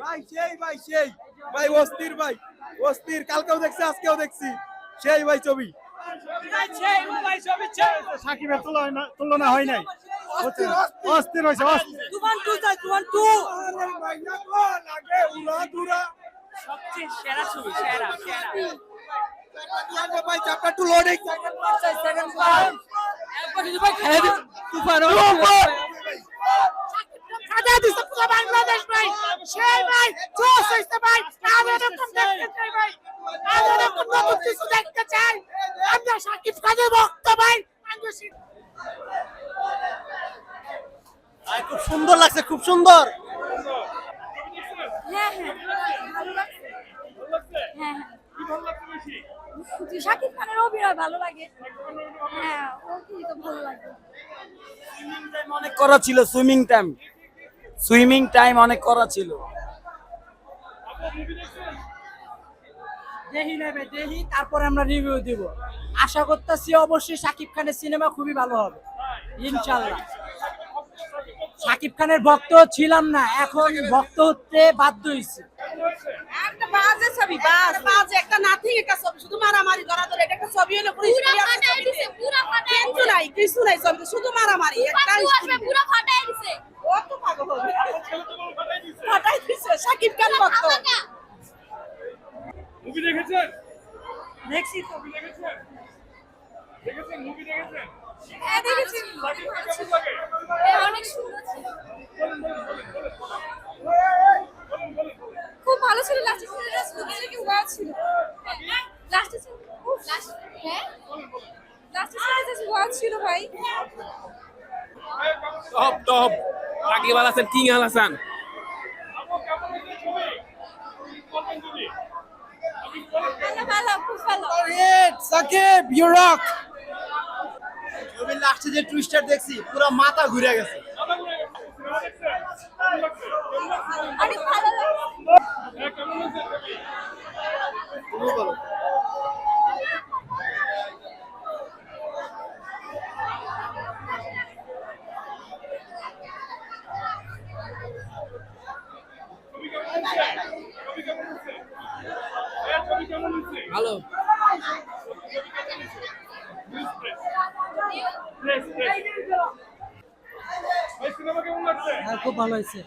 ভাই সেই ভাই সেই। ভাই অস্থির ভাই অস্থির। কালকেও দেখছি আজকেও দেখছি। সেই ভাই ছবি। সাকিবের তুলনা তুলনা হয় নাই। অস্থির, অস্থির। অস্থির। হয়েছে অস্থির। তুফান টু চাই তুফান টু। আরে ভাই না গো, লাগে উড়া দুরা সবচেয়ে সেরা ছবি সেরা সেরা। Chapter two loading second part একবার যদি ভাই খেলে দিন তুফান। সাজা দিছে পুরো বাংলাদেশ ভাই। সেই ভাই জোশ হইছে ভাই। আমি এরকম দেখতে চাই ভাই। আমি এরকম নতুন কিছু দেখতে চাই। আমরা সাকিব খানের ভক্ত ভাই। খুব সুন্দর লাগছে খুব সুন্দর। হ্যাঁ হ্যাঁ। ভালো লাগছে? হ্যাঁ হ্যাঁ। শাকিব খানের অভিনয় ভালো লাগে। হ্যাঁ ওকে তো ভালো লাগে। অনেক করা ছিল সুইমিং টাইম সুইমিং টাইম অনেক করা ছিল। দেখি নেবে দেখি তারপরে আমরা রিভিউ দিব। আশা করতেছি অবশ্যই সাকিব খানের সিনেমা খুবই ভালো হবে। ইনশাল্লাহ সাকিব খানের ভক্ত ছিলাম না এখন ভক্ত হতে বাধ্য হয়েছে। একটা বাজে ছবি বাজ বাজে একটা নাথিং একটা ছবি শুধু মারামারি ধরা ধরে। এটা একটা ছবি হলো পুরো কিছু নাই কিছু নাই ছবিতে শুধু মারামারি একটা তুফান টু আসবে পুরা ফাটাই দিছে ও তো পাগল হবে ফাটাই দিছে সাকিব খান ভক্ত আমাকে মুভি দেখেছেন দেখছি তো মুভি দেখেছেন দেখেছেন মুভি দেখেছেন হ্যাঁ দেখেছি অনেক সুন্দর ছিল খুব ভালো ছিল লাস্টে সিনেমাটা শুনে কি ওয়াও ছিল লাস্টে লাস্ট হ্যাঁ লাস্টে সিনেমাটা ওয়াও ছিল ভাই top top. Rakib Al Hasan, king Al Hasan. Shakib you rock লাস্টে যে টুইস্টার দেখছি পুরো মাথা ঘুরে গেছে সিনেমা দেখছেন কেমন লাগছে কেমন লাগছে অনেক ভালো লাগছে হ্যাঁ কেমন হয়েছে ছবি তুমি বলো ছবি কেমন হয়েছে ছবি কেমন হয়েছে হ্যাঁ ছবি কেমন হয়েছে ভালো প্রেস প্রেস ভাই সিনেমা কেমন লাগছে হ্যাঁ খুব ভালো হয়েছে।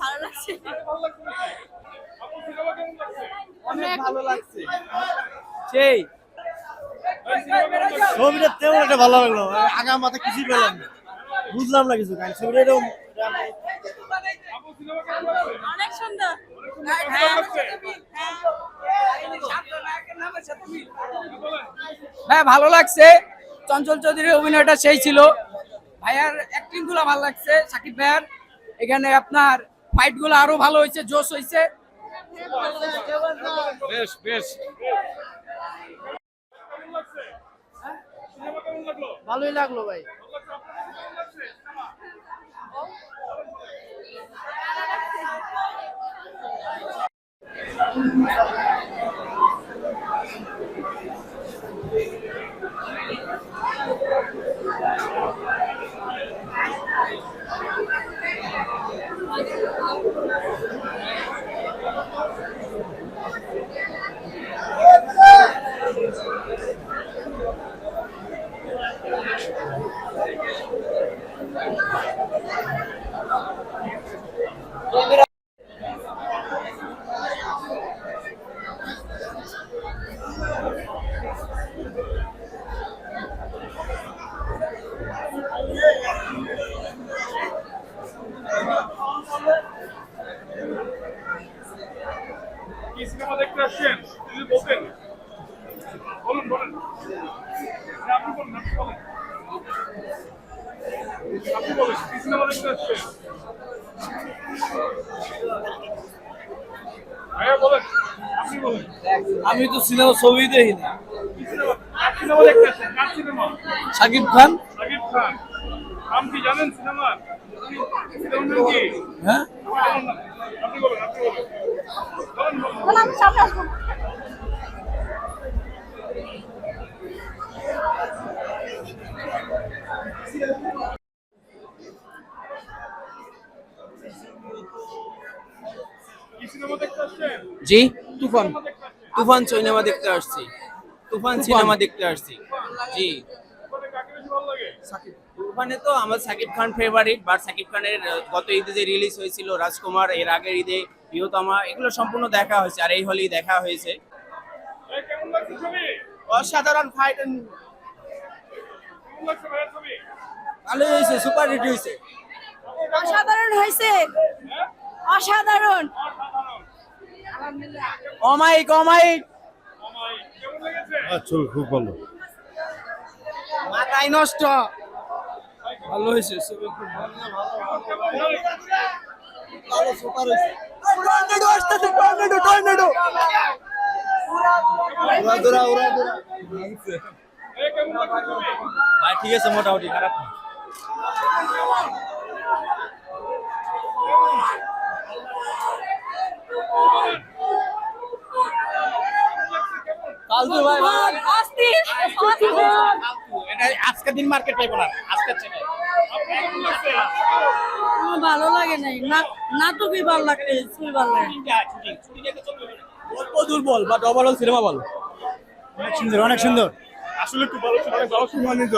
ভালো লাগছে অনেক ভালো লাগছে। সেই। ছবিটা তেমন একটা ভালো লাগল আগাম মাথা কিছুই পেলাম না। বুঝলাম না কিছু কারণ ছবিটা এরকম অনেক সুন্দর। হ্যাঁ ভালো লাগছে। চঞ্চল চৌধুরীর অভিনয়টা সেই ছিল। ভাইয়ার অ্যাক্টিংগুলো ভালো লাগছে সাকিব ভাইয়ার। এখানে আপনার ফাইটগুলো আরও ভালো হয়েছে জোশ হয়েছে। বেশ বেশ। ভালোই লাগল ভাই। ভালো লাগছে আপনার কেমন লাগছে সিনেমা কি সিনেমা দেখতে আসছেন যদি বলতেন বলুন বলেন হ্যাঁ, আপনি বলুন আপনি বলেন আপনি বলেন কি সিনেমা দেখতে আসছেন ভাইয়া বলেন আপনি বলেন আমি তো সিনেমা ছবি দেখি না। Cinema? Cinema cinema? Shakib Khan. Shakib Khan. নাম কি জানেন কি হ্যাঁ? আপনি বলেন আপনি বলেন। তাহলে আমি সামনে আসব। জি? তুফান। তুফান সিনেমা দেখতে আসছি। তুফান সিনেমা দেখতে আসছি। জি। তুফানে তো আমার সাকিব খান ফেভারিট বা সাকিব খানের গত ঈদে যে রিলিজ হয়েছিল রাজকুমার এর আগের ঈদে প্রিয়তমা এগুলো সম্পূর্ণ দেখা হয়েছে আর এই হলেই দেখা হয়েছে। এই কেমন লাগছে ছবি? অসাধারণ ফাইট ভালো হয়েছে সুপার হিট হয়েছে। অসাধারণ হয়েছে। অসাধারণ। অমাইক অমাইক আমায় কেমন লেগেছে? ছবি খুব ভালো। মাথায় নষ্ট। ভালো হয়েছে ছবি খুব ভালো। কেমন ভালো টর্নেডো আসতেছে ভাই ঠিক আছে মোটামুটি খারাপ না। আজকের দিন মার্কেট পাইবো না। আজকের ছেলে আপনার কেমন লাগছে ভালো লাগে নাই। না তুমি ভালো লাগে খুবই ভালো লাগে। অল্প দুর্বল বাট ওভারঅল সিনেমা ভালো। অনেক সুন্দর অনেক সুন্দর। আসলে খুব ভালো ছিল অনেক ভালো। সম্মানিত